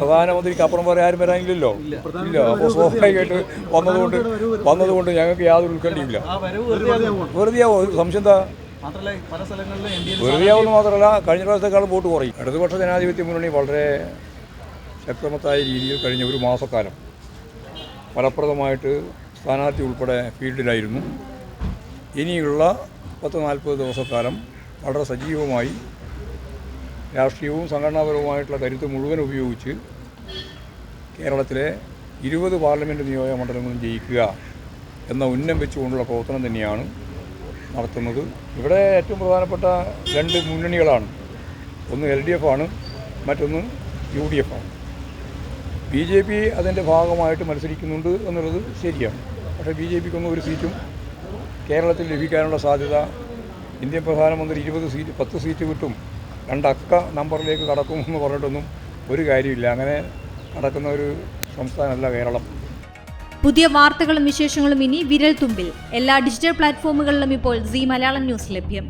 പ്രധാനമന്ത്രിക്ക് അപ്പുറം വരെ ആരും വരാനില്ലല്ലോ. ഇല്ല. അപ്പോൾ സ്വാഭാവികമായിട്ട് വന്നതുകൊണ്ട് വന്നതുകൊണ്ട് ഞങ്ങൾക്ക് യാതൊരു ഉത്കണ്ഠയില്ല ആവോ? സംശയം എന്താ? ആവുമെന്ന് മാത്രമല്ല കഴിഞ്ഞ പ്രാവശ്യത്തെക്കാളും വോട്ട് കുറയും. ഇടതുപക്ഷ ജനാധിപത്യ മുന്നണി വളരെ ശക്തമത്തായ രീതിയിൽ കഴിഞ്ഞ ഒരു മാസക്കാലം ഫലപ്രദമായിട്ട് സ്ഥാനാർത്ഥി ഉൾപ്പെടെ ഫീൽഡിലായിരുന്നു. ഇനിയുള്ള പത്ത് നാൽപ്പത് ദിവസക്കാലം വളരെ സജീവമായി രാഷ്ട്രീയവും സംഘടനാപരവുമായിട്ടുള്ള കരുത്ത് മുഴുവൻ ഉപയോഗിച്ച് കേരളത്തിലെ ഇരുപത് പാർലമെന്റ് നിയോജക മണ്ഡലങ്ങളും ജയിക്കുക എന്ന ഉന്നം വെച്ചുകൊണ്ടുള്ള പ്രവർത്തനം തന്നെയാണ് നടത്തുന്നത്. ഇവിടെ ഏറ്റവും പ്രധാനപ്പെട്ട രണ്ട് മുന്നണികളാണ്. ഒന്ന് എൽ ഡി എഫ് ആണ് മറ്റൊന്ന് യു ഡി എഫ് ആണ്. ബി ജെ പി അതിന്റെ ഭാഗമായിട്ട് മത്സരിക്കുന്നുണ്ട് എന്നുള്ളത് ശരിയാണ്. പക്ഷേ ബി ജെ പിക്കൊന്നും ഒരു സീറ്റും കേരളത്തിൽ ലഭിക്കാനുള്ള സാധ്യത ഇന്ത്യൻ പ്രധാനമന്ത്രി ഇരുപത് സീറ്റ് പത്ത് സീറ്റ് കിട്ടും രണ്ടക്ക നമ്പറിലേക്ക് കടക്കുമെന്ന് പറഞ്ഞിട്ടൊന്നും ഒരു കാര്യമില്ല അങ്ങനെ നടക്കുന്ന ഒരു സംസ്ഥാനമല്ല കേരളം. പുതിയ വാർത്തകളും വിശേഷങ്ങളും ഇനി വിരൽ തുമ്പിൽ എല്ലാ ഡിജിറ്റൽ പ്ലാറ്റ്ഫോമുകളിലും ഇപ്പോൾ സി മലയാളം ന്യൂസ് ലഭ്യം.